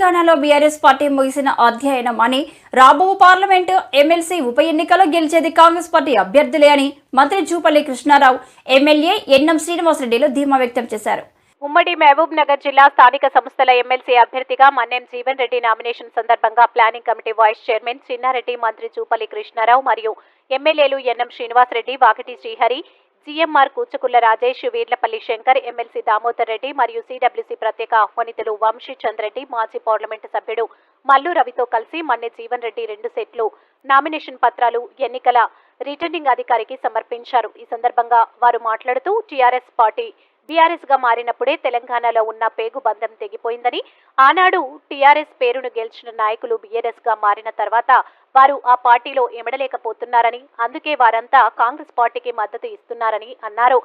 తెలంగాణలో BRS party ముగిసిన అధ్యయనం అని రాబో పార్లమెంటు ఎమ్మెల్సీ ఉప ఎన్నికలో గెలిచేది కాంగ్రెస్ పార్టీ అభ్యర్థులే అని మంత్రి జూపల్లి కృష్ణారావు ఎమ్మెల్యే ఎన్ఎం శ్రీనివాసరెడ్డిలు ధీమా వ్యక్తం చేశారు. ఉమ్మడి మహబూబ్ నగర్ జిల్లా స్థానిక సంస్థల ఎమ్మెల్సీ అభ్యర్థిగా మన్నెం జీవన్ రెడ్డి నామినేషన్ సందర్భంగా planning committee vice chairman Chinna Reddy మంత్రి చూపల్లి కృష్ణారావు మరియు ఎమ్మెల్యేలు NM Srinivas Reddy Vakiti Srihari GMR Kuchukulla Rajesh Veerlapalli Shankar MLC Damodar Reddy మరియు సిడబ్ల్యూసీ ప్రత్యేక ఆహ్వానితులు వంశీ చంద్రెడ్డి మాజీ పార్లమెంటు సభ్యుడు మల్లు రవితో కలిసి మన్నె జీవన్ రెడ్డి రెండు సెట్లు నామినేషన్ పత్రాలు ఎన్నికల రిటర్నింగ్ అధికారికి సమర్పించారు. ఈ సందర్భంగా వారు మాట్లాడుతూ టీఆర్ఎస్ పార్టీ బీఆర్ఎస్గా మారినప్పుడే తెలంగాణలో ఉన్న పేగు బంధం తెగిపోయిందని ఆనాడు టీఆర్ఎస్ పేరును గెలిచిన నాయకులు బీఆర్ఎస్గా మారిన తర్వాత వారు ఆ పార్టీలో ఎమడలేకపోతున్నారని అందుకే వారంతా కాంగ్రెస్ పార్టీకి మద్దతు ఇస్తున్నారని అన్నారు.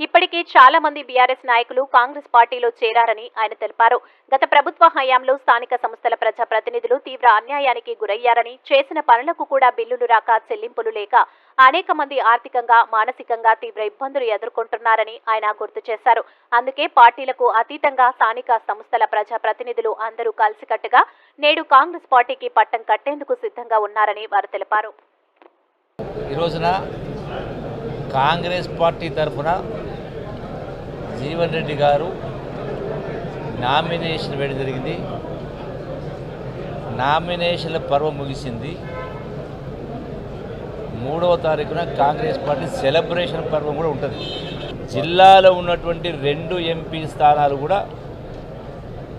ఇప్పటికీ చాలా మంది బీఆర్ఎస్ నాయకులు కాంగ్రెస్ పార్టీలో చేరారని ఆయన తెలిపారు. గత ప్రభుత్వ హయాంలో స్థానిక సంస్థల ప్రజా ప్రతినిధులు తీవ్ర అన్యాయానికి గురయ్యారని చేసిన పనులకు కూడా బిల్లులు రాక చెల్లింపులు లేక అనేక మంది ఆర్థికంగా మానసికంగా తీవ్ర ఇబ్బందులు ఎదుర్కొంటున్నారని ఆయన గుర్తు చేశారు. అందుకే పార్టీలకు అతీతంగా స్థానిక సంస్థల ప్రజా ప్రతినిధులు అందరూ కలిసికట్టుగా నేడు కాంగ్రెస్ పార్టీకి పట్టం కట్టేందుకు సిద్ధంగా ఉన్నారని వారు తెలిపారు. ఈ రోజున కాంగ్రెస్ పార్టీ తరఫున జీవన్ రెడ్డి గారు నామినేషన్ వేయడం జరిగింది. నామినేషన్ల పర్వం ముగిసింది. మూడవ తారీఖున కాంగ్రెస్ పార్టీ సెలబ్రేషన్ పర్వం కూడా ఉంటుంది. జిల్లాలో ఉన్నటువంటి రెండు ఎంపీ స్థానాలు కూడా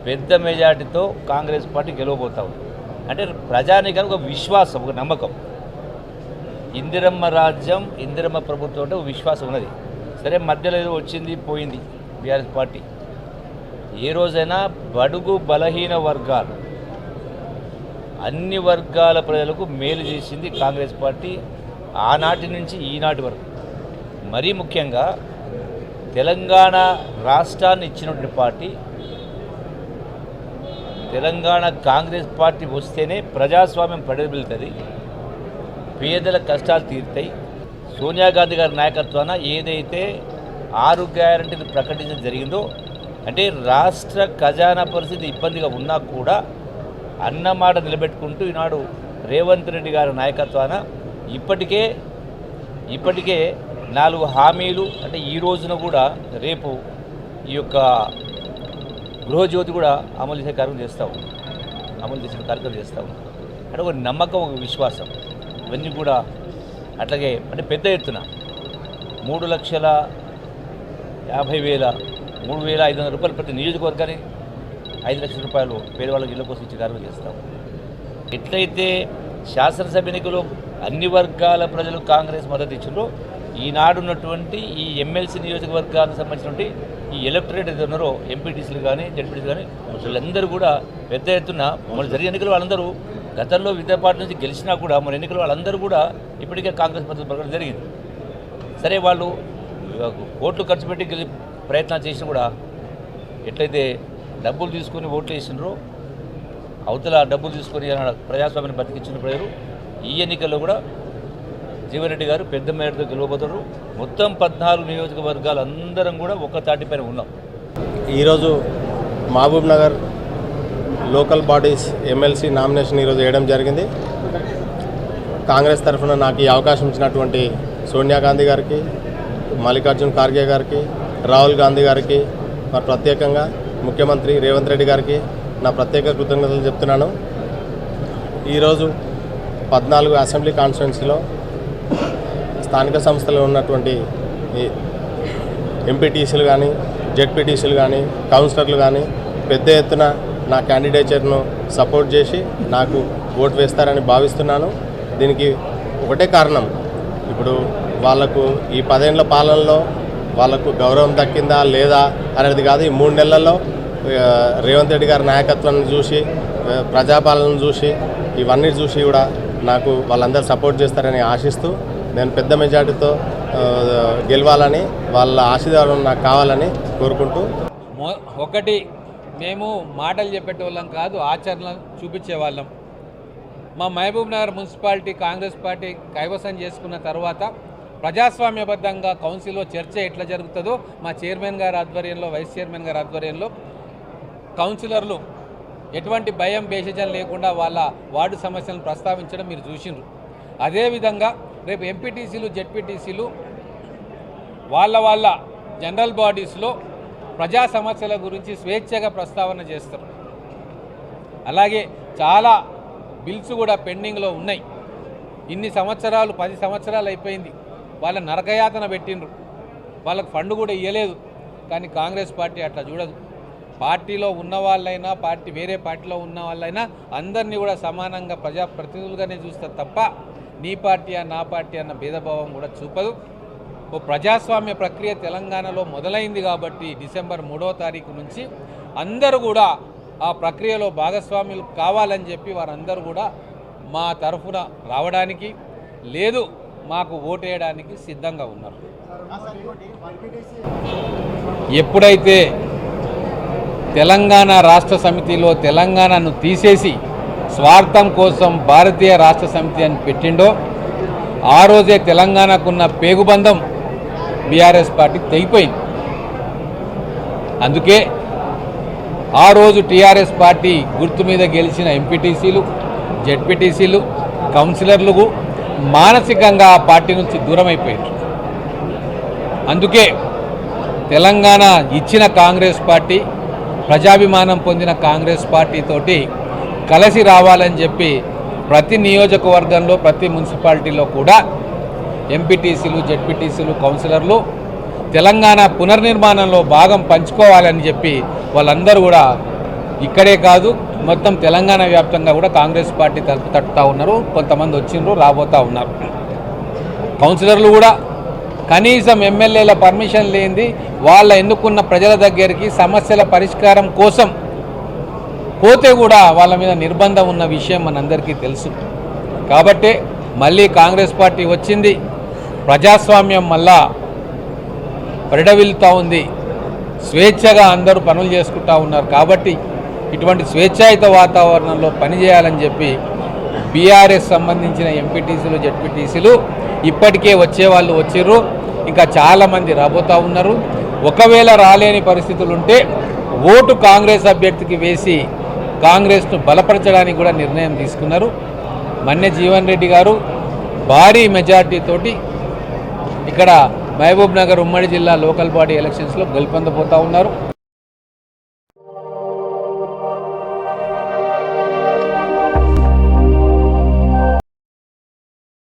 పెద్ద మెజార్టీతో కాంగ్రెస్ పార్టీ గెలవబోతా ఉంది. అంటే ప్రజానికానికి ఒక విశ్వాసం ఒక నమ్మకం. ఇందిరమ్మ రాజ్యం ఇందిరమ్మ ప్రభుత్వం అంటే ఒక విశ్వాసం ఉన్నది. సరే మధ్యలో ఏదో వచ్చింది పోయింది బీఆర్ఎస్ పార్టీ. ఏ రోజైనా బడుగు బలహీన వర్గాలు అన్ని వర్గాల ప్రజలకు మేలు చేసింది కాంగ్రెస్ పార్టీ ఆనాటి నుంచి ఈనాటి వరకు. మరీ ముఖ్యంగా తెలంగాణ రాష్ట్రాన్ని ఇచ్చినటువంటి పార్టీ తెలంగాణ కాంగ్రెస్ పార్టీ వస్తేనే ప్రజాస్వామ్యం పడబెళ్తుంది పేదల కష్టాలు తీరుతాయి సోనియా గాంధీ గారి నాయకత్వాన ఏదైతే ఆరు గ్యారంటీలు ప్రకటించడం జరిగిందో అంటే రాష్ట్ర ఖజానా పరిస్థితి ఇబ్బందిగా ఉన్నా కూడా అన్నమాట నిలబెట్టుకుంటూ ఈనాడు రేవంత్ రెడ్డి గారి నాయకత్వాన ఇప్పటికే ఇప్పటికే నాలుగు హామీలు అంటే ఈ రోజున కూడా రేపు ఈ యొక్క గృహజ్యోతి కూడా అమలు చేసే కార్యక్రమం చేస్తాము అమలు చేసే కార్యక్రమం చేస్తాము అంటే ఒక నమ్మకం ఒక విశ్వాసం. ఇవన్నీ కూడా అట్లాగే అంటే పెద్ద ఎత్తున మూడు లక్షల యాభై వేల మూడు వేల ఐదు వందల రూపాయలు ప్రతి నియోజకవర్గానికి ఐదు లక్షల రూపాయలు పేదవాళ్ళకి ఇళ్ళ కోసం ఇచ్చే కార్యక్రమం చేస్తాం. ఎట్లయితే శాసనసభ ఎన్నికలు అన్ని వర్గాల ప్రజలు కాంగ్రెస్ మద్దతు ఇచ్చారో ఈనాడున్నటువంటి ఈ ఎమ్మెల్సీ నియోజకవర్గానికి సంబంధించినటువంటి ఈ ఎలక్టరేట్ ఏదైతే ఉన్నారో ఎంపీటీసీలు కానీ జడ్పీటీసీలు కానీ వీళ్ళందరూ కూడా పెద్ద ఎత్తున మమ్మల్ని జరిగే ఎన్నికలు వాళ్ళందరూ గతంలో వివిధ పార్టీ నుంచి గెలిచినా కూడా మన ఎన్నికలు వాళ్ళందరూ కూడా ఇప్పటికే కాంగ్రెస్ పద్ధతి పలకడం జరిగింది. సరే వాళ్ళు ఓట్లు ఖర్చు పెట్టి గెలి ప్రయత్నాలు చేసినా కూడా ఎట్లయితే డబ్బులు తీసుకొని ఓట్లు వేసినారో అవతల డబ్బులు తీసుకొని ప్రజాస్వామ్యాన్ని బతికించిన ప్రజలు ఈ ఎన్నికల్లో కూడా జీవన్రెడ్డి గారు పెద్ద మేరతో గెలవబోతారు మొత్తం పద్నాలుగు నియోజకవర్గాలు అందరం కూడా ఒక్క తాటిపైన ఉన్నాం. ఈరోజు Mahabubnagar local bodies MLC nomination ఈరోజు వేయడం జరిగింది. కాంగ్రెస్ తరఫున నాకు ఈ అవకాశం ఇచ్చినటువంటి సోనియా గాంధీ గారికి మల్లికార్జున్ ఖార్గే గారికి రాహుల్ గాంధీ గారికి మరి ప్రత్యేకంగా ముఖ్యమంత్రి రేవంత్ రెడ్డి గారికి నా ప్రత్యేక కృతజ్ఞతలు చెప్తున్నాను. ఈరోజు పద్నాలుగు అసెంబ్లీ కాన్స్టిట్యున్సీలో స్థానిక సంస్థలో ఉన్నటువంటి ఈ ఎంపీటీసీలు కానీ జెడ్పీటీసీలు కానీ కౌన్సిలర్లు కానీ పెద్ద ఎత్తున నా క్యాండిడేచర్ను సపోర్ట్ చేసి నాకు ఓటు వేస్తారని భావిస్తున్నాను. దీనికి ఒకటే కారణం. ఇప్పుడు వాళ్ళకు ఈ పదేళ్ళ పాలనలో వాళ్ళకు గౌరవం దక్కిందా లేదా అనేది కాదు ఈ మూడు నెలల్లో రేవంత్ రెడ్డి గారి నాయకత్వాన్ని చూసి ఆ, ప్రజాపాలన చూసి ఇవన్నీ చూసి కూడా నాకు వాళ్ళందరూ సపోర్ట్ చేస్తారని ఆశిస్తూ నేను పెద్ద మెజార్టీతో గెలవాలని వాళ్ళ ఆశీర్వాదం నాకు కావాలని కోరుకుంటూ ఒకటి మేము మాటలు చెప్పేటోళ్ళం కాదు ఆచరణ చూపించే వాళ్ళం మా Mahabubnagar municipality Congress party కైవసం చేసుకున్న తర్వాత ప్రజాస్వామ్యబద్ధంగా కౌన్సిల్లో చర్చ ఎట్లా జరుగుతుందో మా చైర్మన్ గారి ఆధ్వర్యంలో వైస్ చైర్మన్ గారి ఆధ్వర్యంలో కౌన్సిలర్లు ఎటువంటి భయం భేషజం లేకుండా వాళ్ళ వార్డు సమస్యలను ప్రస్తావించడం మీరు చూసిండ్రు. అదేవిధంగా రేపు ఎంపీటీసీలు జెడ్పీటీసీలు వాళ్ళ వాళ్ళ జనరల్ బాడీస్లో ప్రజా సమస్యల గురించి స్వేచ్ఛగా ప్రస్తావన చేస్తారు అలాగే చాలా బిల్స్ కూడా పెండింగ్లో ఉన్నాయి. ఇన్ని సంవత్సరాలు పది సంవత్సరాలు అయిపోయింది. వాళ్ళ నరకయాతన పెట్టిండ్రు. వాళ్ళకి ఫండ్ కూడా ఇవ్వలేదు కానీ కాంగ్రెస్ పార్టీ అట్లా చూడదు. పార్టీలో ఉన్న వాళ్ళైనా పార్టీ వేరే పార్టీలో ఉన్న వాళ్ళైనా అందరినీ కూడా సమానంగా ప్రజాప్రతినిధులుగానే చూస్తారు తప్ప నీ పార్టీ నా పార్టీ అన్న భేదభావం కూడా చూపదు. ఓ ప్రజాస్వామ్య ప్రక్రియ తెలంగాణలో మొదలైంది కాబట్టి డిసెంబర్ మూడవ తారీఖు నుంచి అందరూ కూడా ఆ ప్రక్రియలో భాగస్వాములు కావాలని చెప్పి వారందరూ కూడా మా తరఫున రావడానికి లేదు మాకు ఓటేయడానికి సిద్ధంగా ఉన్నారు. ఎప్పుడైతే తెలంగాణ రాష్ట్ర సమితిలో తెలంగాణను తీసేసి స్వార్థం కోసం భారతీయ రాష్ట్ర సమితి అని పెట్టిండో ఆ రోజే తెలంగాణకున్న పేగుబంధం బీఆర్ఎస్ పార్టీ తెగిపోయింది. అందుకే ఆ రోజు టీఆర్ఎస్ పార్టీ గుర్తు మీద గెలిచిన ఎంపీటీసీలు జెడ్పీటీసీలు కౌన్సిలర్లు మానసికంగా ఆ పార్టీ నుంచి దూరం అయిపోయారు అందుకే తెలంగాణ ఇచ్చిన కాంగ్రెస్ పార్టీ ప్రజాభిమానం పొందిన కాంగ్రెస్ పార్టీతోటి కలిసి రావాలని చెప్పి ప్రతి నియోజకవర్గంలో ప్రతి మున్సిపాలిటీలో కూడా ఎంపీటీసీలు జెడ్పీటీసీలు కౌన్సిలర్లు తెలంగాణ పునర్నిర్మాణంలో భాగం పంచుకోవాలని చెప్పి వాళ్ళందరూ కూడా ఇక్కడే కాదు మొత్తం తెలంగాణ వ్యాప్తంగా కూడా కాంగ్రెస్ పార్టీ తలుపు తట్టుతూ ఉన్నారు. కొంతమంది వచ్చిండ్రు రాబోతూ ఉన్నారు. కౌన్సిలర్లు కూడా కనీసం ఎమ్మెల్యేల పర్మిషన్ లేనిది వాళ్ళ ఎన్నుకున్న ప్రజల దగ్గరికి సమస్యల పరిష్కారం కోసం పోతే కూడా వాళ్ళ మీద నిర్బంధం ఉన్న విషయం మనందరికీ తెలుసు. కాబట్టే మళ్ళీ కాంగ్రెస్ పార్టీ వచ్చింది. ప్రజాస్వామ్యం మళ్ళా పరిడవిల్లుతూ ఉంది. స్వేచ్ఛగా అందరూ పనులు చేసుకుంటా ఉన్నారు. కాబట్టి ఇటువంటి స్వేచ్ఛాయుత వాతావరణంలో పనిచేయాలని చెప్పి బీఆర్ఎస్ సంబంధించిన ఎంపీటీసీలు జెడ్పీటీసీలు ఇప్పటికే వచ్చే వాళ్ళు వచ్చిర్రు. ఇంకా చాలామంది రాబోతూ ఉన్నారు. ఒకవేళ రాలేని పరిస్థితులు ఉంటే ఓటు కాంగ్రెస్ అభ్యర్థికి వేసి కాంగ్రెస్ను బలపరచడానికి కూడా నిర్ణయం తీసుకున్నారు. మన్నె జీవన్ రెడ్డి గారు భారీ మెజార్టీతోటి ఇక్కడ మహబూబ్ నగర్ ఉమ్మడి జిల్లా లోకల్ బాడీ ఎలక్షన్స్లో గెలుపొందబోతూ ఉన్నారు.